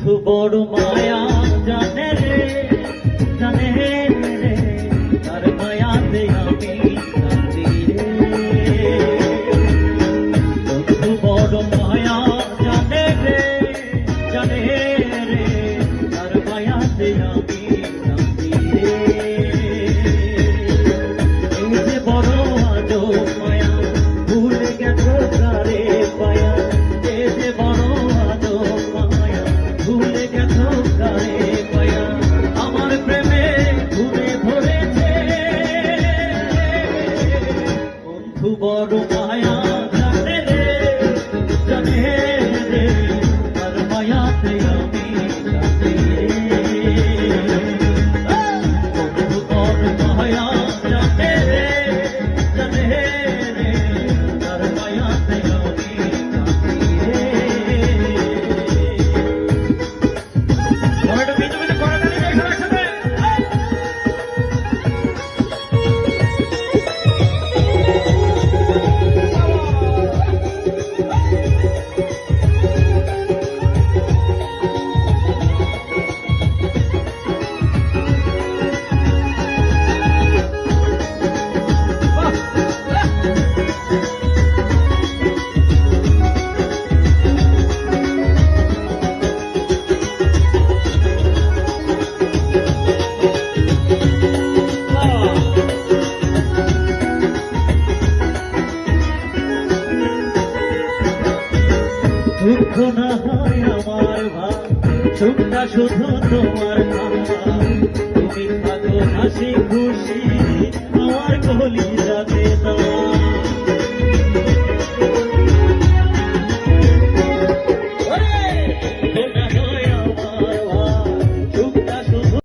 বন্ধু, বড় মায়া জানে রে জানে রে, তার মায়াতে আমি কাঁদি রে। বন্ধু, বড় মায়া জানে রে জানে রে, তার মায়াতে আমি বড় মায়া জানে রে জানে দুঃখ না হয় আমার ভাই সুখটা শুধু তোমার তুমি থাকো হাসি খুশি আমার কলি